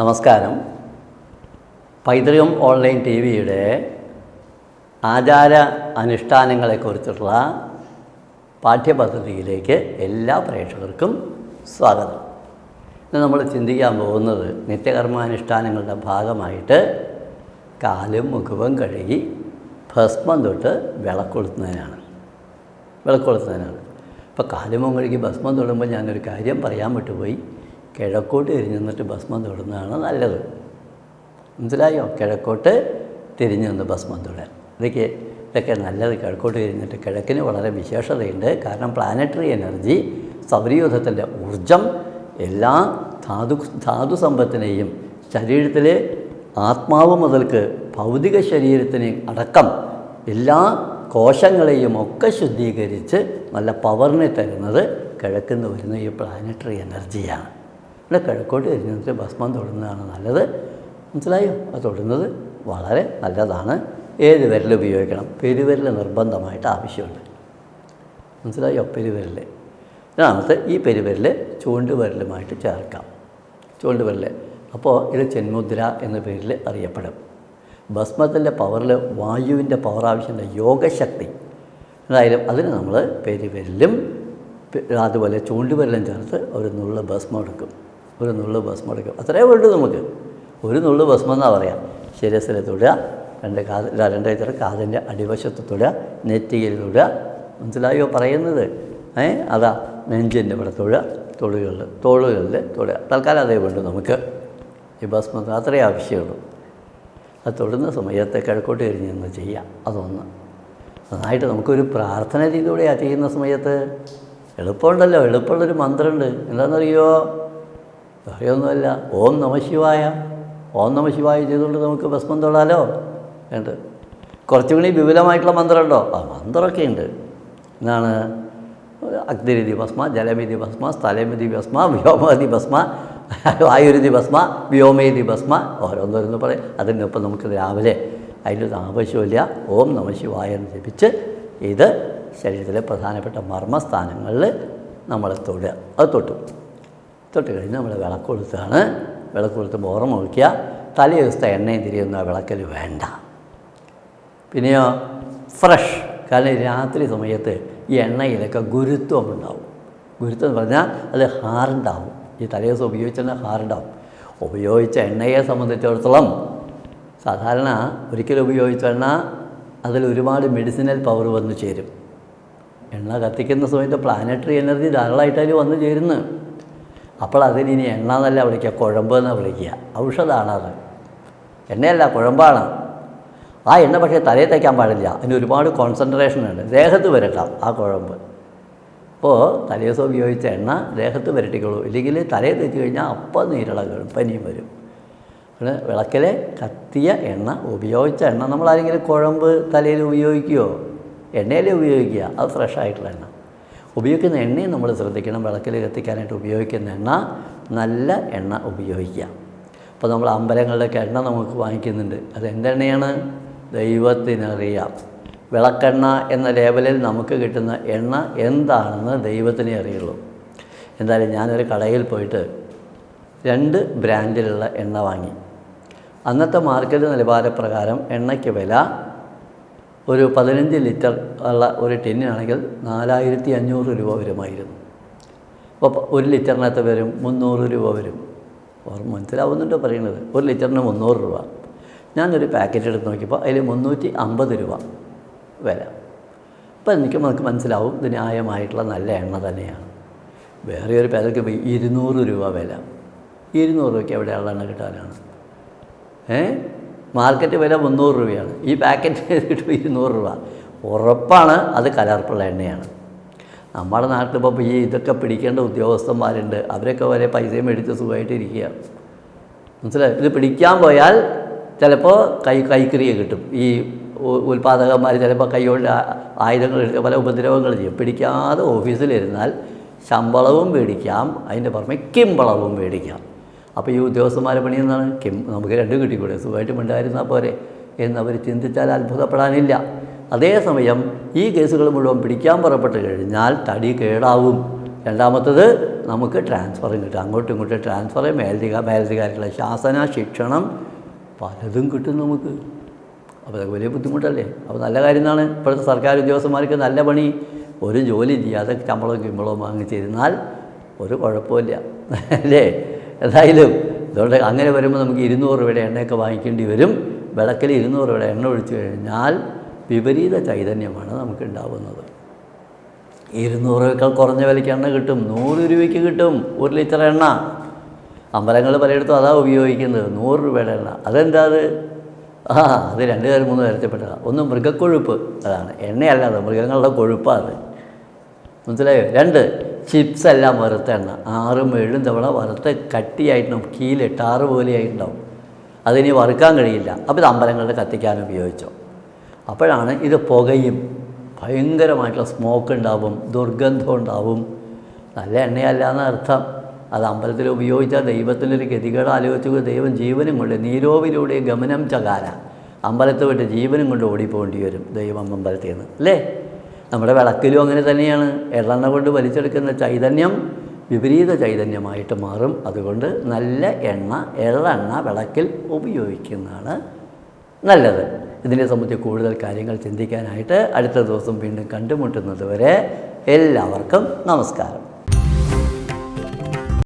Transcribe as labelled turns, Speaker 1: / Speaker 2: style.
Speaker 1: നമസ്കാരം. പൈതൃകം online T വിയുടെ ആചാര അനുഷ്ഠാനങ്ങളെക്കുറിച്ചുള്ള പാഠ്യപദ്ധതിയിലേക്ക് എല്ലാ പ്രേക്ഷകർക്കും സ്വാഗതം. ഇന്ന് നമ്മൾ ചിന്തിക്കാൻ പോകുന്നത് നിത്യകർമാനുഷ്ഠാനങ്ങളുടെ ഭാഗമായിട്ട് കാലും മുഖവും കഴുകി ഭസ്മം തൊട്ട് വിളക്കൊളുത്തുന്നതിനാണ്. വിളക്കൊളുത്തുന്നതിനാണ്. ഇപ്പോൾ കാലുമുഖം കഴുകി ഭസ്മം തൊടുമ്പോൾ ഞാനൊരു കാര്യം പറയാൻ വിട്ടുപോയി. കിഴക്കോട്ട് തിരിഞ്ഞു നിന്നിട്ട് ഭസ്മം തൊടുന്നതാണ് നല്ലത്. മനസ്സിലായോ? കിഴക്കോട്ട് തിരിഞ്ഞു നിന്ന് ഭസ്മം തൊടാൻ. ഇതൊക്കെ ഇതൊക്കെ നല്ലത്. കിഴക്കോട്ട് തിരിഞ്ഞിട്ട് കിഴക്കിന് വളരെ വിശേഷതയുണ്ട്. കാരണം പ്ലാനറ്ററി എനർജി സൗരയൂഥത്തിന്റെ ഊർജം എല്ലാ ധാതു ധാതു സമ്പത്തിനെയും ശരീരത്തിലെ ആത്മാവ് മുതൽക്ക് ഭൗതിക ശരീരത്തിനെ അടക്കം എല്ലാ കോശങ്ങളെയും ഒക്കെ ശുദ്ധീകരിച്ച് നല്ല പവറിനെ തരുന്നത് കിഴക്കുന്ന് വരുന്ന ഈ പ്ലാനറ്ററി എനർജിയാണ് ഇവിടെ കിഴക്കോട്ട് തിരിഞ്ഞിട്ട് ഭസ്മം തൊടുന്നതാണ് നല്ലത്. മനസ്സിലായോ? അത് തൊടുന്നത് വളരെ നല്ലതാണ്. ഏത് വിരൽ ഉപയോഗിക്കണം? പെരുവിരൽ നിർബന്ധമായിട്ട് ആവശ്യമുണ്ട്. മനസ്സിലായോ? പെരുവിരൽ. രണ്ടാമത്തെ ഈ പെരുവിരൽ ചൂണ്ടുവിരലുമായിട്ട് ചേർക്കാം. ചൂണ്ടുവിരൽ. അപ്പോൾ ഇത് ചെന്മുദ്ര എന്ന പേരിൽ അറിയപ്പെടും. ഭസ്മത്തിന്റെ പവറിൽ വായുവിന്റെ പവർ ആവശ്യമുണ്ട് യോഗശക്തി. എന്തായാലും അതിന് നമ്മൾ പെരുവിരലും അതുപോലെ ചൂണ്ടുവിരലും ചേർത്ത് ഒരു നുള്ള ഭസ്മം എടുക്കും. ഒരു നുള്ളു ഭസ്മം എടുക്കും. അത്രേ വേണ്ടു നമുക്ക്. ഒരു നുള്ളു ഭസ്മം എന്നാണ് പറയാം? ശിരസിൽ തൊടുക രണ്ട് കാത് രണ്ട് കൈത്തറ കാതിന്റെ അടിവശത്ത് തൊടുക നെറ്റിയിൽ തൊടുക. മനസ്സിലായോ പറയുന്നത്? ഏ? അതാ നെഞ്ചിന്റെ ഇവിടെ തൊഴുക തൊടുകളിൽ തോളുകളിൽ തൊടുക. തൽക്കാലം അതേ വേണ്ടു നമുക്ക്. ഈ ഭസ്മത്തിന് അത്രേ ആവശ്യമുള്ളൂ. അത് തൊടുന്ന സമയത്ത് കിഴക്കോട്ട് കഴിഞ്ഞ് നിന്ന് ചെയ്യാം അതൊന്ന്. നന്നായിട്ട് നമുക്കൊരു പ്രാർത്ഥന രീതിയിലൂടെയാണ് ചെയ്യുന്ന സമയത്ത്. എളുപ്പമുണ്ടല്ലോ. എളുപ്പമുള്ളൊരു മന്ത്രമുണ്ട്. എന്താണെന്നറിയോ വേറെയൊന്നുമല്ല. ഓം നമശിവായ ഓം നമശിവായ ചെയ്തുകൊണ്ട് നമുക്ക് ഭസ്മം തൊടാലോ ഉണ്ട്. കുറച്ചും കൂടി വിപുലമായിട്ടുള്ള മന്ത്രമുണ്ടോ? ആ മന്ത്രമൊക്കെ ഉണ്ട്. എന്നാണ് അഗ്നിരിതി ഭസ്മ ജലമിതി ഭസ്മ സ്ഥലമിതി ഭസ്മ വ്യോമതി ഭസ്മ വായുരുതി ഭസ്മ വ്യോമേതി ഭസ്മ ഓരോന്നോരോന്ന് പറയും. അതിനൊപ്പം നമുക്ക് രാവിലെ അതിന്റെ ആവശ്യമില്ല. ഓം നമ ശിവായ എന്ന് ജപിച്ച് ഇത് ശരീരത്തിലെ പ്രധാനപ്പെട്ട മർമ്മസ്ഥാനങ്ങളിൽ നമ്മൾ തൊടുക. അത് തൊട്ടു. തൊട്ട് കഴിഞ്ഞ് നമ്മൾ വിളക്ക് കൊളുത്താണ് വിളക്ക് കൊളുത്ത് ഓർമ്മ തലേ ദിവസത്തെ എണ്ണയും തിരിയുന്ന വിളക്കൽ വേണ്ട. പിന്നെയോ ഫ്രഷ്. കാരണം രാത്രി സമയത്ത് ഈ എണ്ണയിലൊക്കെ ഗുരുത്വം ഉണ്ടാവും. ഗുരുത്വം എന്ന് പറഞ്ഞാൽ അത് ഹാർഡാവും. ഈ തലേദിവസം ഉപയോഗിച്ച ഹാർഡാവും. ഉപയോഗിച്ച എണ്ണയെ സംബന്ധിച്ചിടത്തോളം സാധാരണ ഒരിക്കലും ഉപയോഗിച്ച എണ്ണ അതിൽ ഒരുപാട് മെഡിസിനൽ പവർ വന്നു ചേരും. എണ്ണ കത്തിക്കുന്ന സമയത്ത് പ്ലാനറ്ററി എനർജി ധാരാളമായിട്ട് വന്നു ചേരുന്നു അപ്പോൾ അതിനി എണ്ണ എന്നല്ല വിളിക്കുക കുഴമ്പ് എന്നാണ് വിളിക്കുക. അത് എണ്ണയല്ല കുഴമ്പാണ്. ആ എണ്ണ പക്ഷേ തലയിൽ തയ്ക്കാൻ പാടില്ല. അതിന് ഒരുപാട് കോൺസെൻട്രേഷൻ ഉണ്ട്. ദേഹത്ത് വരട്ടാം ആ കുഴമ്പ്. അപ്പോൾ തലേദിവസം ഉപയോഗിച്ച എണ്ണ ദേഹത്ത് വരട്ടിക്കോളൂ. ഇല്ലെങ്കിൽ തലയിൽ തെച്ച് കഴിഞ്ഞാൽ അപ്പം നീരിളകളും പനിയും വരും. പിന്നെ വിളക്കിലെ കത്തിയ എണ്ണ ഉപയോഗിച്ച എണ്ണ നമ്മൾ ആരെങ്കിലും കുഴമ്പ് തലയിൽ ഉപയോഗിക്കുകയോ എണ്ണയിൽ ഉപയോഗിക്കുക അത് ഫ്രഷ് ആയിട്ടുള്ള എണ്ണ. ഉപയോഗിക്കുന്ന എണ്ണയും നമ്മൾ ശ്രദ്ധിക്കണം. വിളക്കിൽ കത്തിക്കാനായിട്ട് ഉപയോഗിക്കുന്ന എണ്ണ നല്ല എണ്ണ ഉപയോഗിക്കുക. അപ്പോൾ നമ്മൾ അമ്പലങ്ങളിലൊക്കെ എണ്ണ നമുക്ക് വാങ്ങിക്കുന്നുണ്ട്. അത് എന്തെണ്ണയാണ് ദൈവത്തിനറിയാം. വിളക്കെണ്ണ എന്ന ലേബലിൽ നമുക്ക് കിട്ടുന്ന എണ്ണ എന്താണെന്ന് ദൈവത്തിനെ അറിയുള്ളൂ. എന്തായാലും ഞാനൊരു കടയിൽ പോയിട്ട് രണ്ട് ബ്രാൻഡിലുള്ള എണ്ണ വാങ്ങി. അന്നത്തെ മാർക്കറ്റ് നിലവാരപ്രകാരം എണ്ണയ്ക്ക് വില ഒരു പതിനഞ്ച് ലിറ്റർ ഉള്ള ഒരു ടിന്നാണെങ്കിൽ നാലായിരത്തി അഞ്ഞൂറ് രൂപ വരുമായിരുന്നു. അപ്പോൾ ഒരു ലിറ്ററിനകത്ത് വരും മുന്നൂറ് രൂപ വരും. മനസ്സിലാവുന്നുണ്ടോ പറയുന്നത്? ഒരു ലിറ്ററിന് മുന്നൂറ് രൂപ. ഞാനൊരു പാക്കറ്റ് എടുത്ത് നോക്കിയപ്പോൾ അതിൽ മുന്നൂറ്റി അമ്പത് രൂപ വില. അപ്പോൾ എനിക്ക് നമുക്ക് മനസ്സിലാവും ഇത് ന്യായമായിട്ടുള്ള നല്ല എണ്ണ തന്നെയാണ്. വേറെ ഒരു പേരൊക്കെ ഇരുന്നൂറ് രൂപ വില. ഇരുന്നൂറ് രൂപയ്ക്ക് എവിടെയുള്ള എണ്ണ കിട്ടാനാണ്? ഏ? മാർക്കറ്റ് വില മുന്നൂറ് രൂപയാണ്. ഈ പാക്കറ്റ് കിട്ടും ഇരുന്നൂറ് രൂപ. ഉറപ്പാണ് അത് കലർപ്പുള്ള എണ്ണയാണ്. നമ്മുടെ നാട്ടിലിപ്പോൾ ഈ ഇതൊക്കെ പിടിക്കേണ്ട ഉദ്യോഗസ്ഥന്മാരുണ്ട്. അവരൊക്കെ വരെ പൈസയും മേടിച്ച് സുഖമായിട്ട് മനസ്സിലായി? ഇത് പിടിക്കാൻ പോയാൽ ചിലപ്പോൾ കൈ കൈക്രിയ കിട്ടും. ഈ ഉൽപാദകന്മാർ ചിലപ്പോൾ കൈകൊണ്ട് ആയുധങ്ങൾ എടുക്കുക പല ഉപദ്രവങ്ങൾ ചെയ്യും. പിടിക്കാതെ ഓഫീസിലിരുന്നാൽ ശമ്പളവും മേടിക്കാം. അതിന്റെ പുറമെ കിമ്പളവും മേടിക്കാം. അപ്പോൾ ഈ ഉദ്യോഗസ്ഥന്മാരെ പണി എന്താണ്? നമുക്ക് രണ്ടും കിട്ടിക്കൂടെ? സുഖമായിട്ട് മിണ്ടായിരുന്നാൽ പോരെ. എന്നവർ ചിന്തിച്ചാൽ അത്ഭുതപ്പെടാനില്ല. അതേസമയം ഈ കേസുകൾ മുഴുവൻ പിടിക്കാൻ പുറപ്പെട്ട് കഴിഞ്ഞാൽ തടി കേടാവും. രണ്ടാമത്തത് നമുക്ക് ട്രാൻസ്ഫറും കിട്ടും. അങ്ങോട്ടും ഇങ്ങോട്ടും ട്രാൻസ്ഫർ മേലധിക മേലധികാരികളെ ശാസന ശിക്ഷണം പലതും കിട്ടും നമുക്ക്. അപ്പോൾ അതൊക്കെ വലിയ ബുദ്ധിമുട്ടല്ലേ? അപ്പോൾ നല്ല കാര്യം എന്നാണ് ഇപ്പോഴത്തെ സർക്കാർ ഉദ്യോഗസ്ഥന്മാർക്ക് നല്ല പണി. ഒരു ജോലി ചെയ്യാതെ ശമ്പളവും കിമ്പളവും വാങ്ങിച്ചിരുന്നാൽ ഒരു കുഴപ്പമില്ല. അല്ലേ? എന്തായാലും അതുകൊണ്ട് അങ്ങനെ വരുമ്പോൾ നമുക്ക് ഇരുന്നൂറ് രൂപയുടെ എണ്ണയൊക്കെ വാങ്ങിക്കേണ്ടി വരും. വിളക്കിൽ ഇരുന്നൂറ് രൂപയുടെ എണ്ണ ഒഴിച്ചു കഴിഞ്ഞാൽ വിപരീത ചൈതന്യമാണ് നമുക്ക് ഉണ്ടാവുന്നത്. ഇരുന്നൂറേക്കാൾ കുറഞ്ഞ വിലയ്ക്ക് എണ്ണ കിട്ടും. നൂറ് രൂപയ്ക്ക് കിട്ടും ഒരു ലിറ്റർ എണ്ണ. അമ്പലങ്ങൾ പലയിടത്തും അതാ ഉപയോഗിക്കുന്നത്. നൂറ് രൂപയുടെ എണ്ണ. അതെന്താ അത്? ആ അത് രണ്ട് തരം മൂന്ന് തരത്തിൽപ്പെട്ടതാണ് ഒന്ന് മൃഗക്കൊഴുപ്പ്. അതാണ്. എണ്ണയല്ല അത്. മൃഗങ്ങളുടെ കൊഴുപ്പാണ് മനസ്സിലായോ? രണ്ട് ചിപ്സ് എല്ലാം വറുത്ത എണ്ണ. ആറും ഏഴും തവണ വറുത്ത് കട്ടിയായിട്ടുണ്ടാവും കീൽ ടാറ് പോലെയായിട്ടുണ്ടാവും. അതിനി വറുക്കാൻ കഴിയില്ല. അപ്പോൾ ഇത് അമ്പലങ്ങളിൽ കത്തിക്കാൻ ഉപയോഗിച്ചു. അപ്പോഴാണ് ഇത് പുകയും ഭയങ്കരമായിട്ടുള്ള സ്മോക്ക് ഉണ്ടാവും ദുർഗന്ധം ഉണ്ടാവും. നല്ല എണ്ണയല്ല എന്നർത്ഥം അത് അമ്പലത്തിൽ ഉപയോഗിച്ചാൽ ദൈവത്തിനൊരു ഗതികേട് ആലോചിച്ചു ദൈവം ജീവനും കൊണ്ട് നീരോവിലൂടെ ഗമനം ചകാര. അമ്പലത്തിൽ വിട്ട് ജീവനും കൊണ്ട് ഓടിപ്പോകേണ്ടി വരും ദൈവം അമ്പലത്തിൽ നിന്ന്. അല്ലേ? നമ്മുടെ വിളക്കിലും അങ്ങനെ തന്നെയാണ്. എള്ളെണ്ണ കൊണ്ട് വലിച്ചെടുക്കുന്ന ചൈതന്യം വിപരീത ചൈതന്യമായിട്ട് മാറും. അതുകൊണ്ട് നല്ല എണ്ണ എള്ളെണ്ണ വിളക്കിൽ ഉപയോഗിക്കുന്നതാണ് നല്ലത്. ഇതിനെ സംബന്ധിച്ച് കൂടുതൽ കാര്യങ്ങൾ ചിന്തിക്കാനായിട്ട് അടുത്ത ദിവസം വീണ്ടും കണ്ടുമുട്ടുന്നത് വരെ എല്ലാവർക്കും നമസ്കാരം.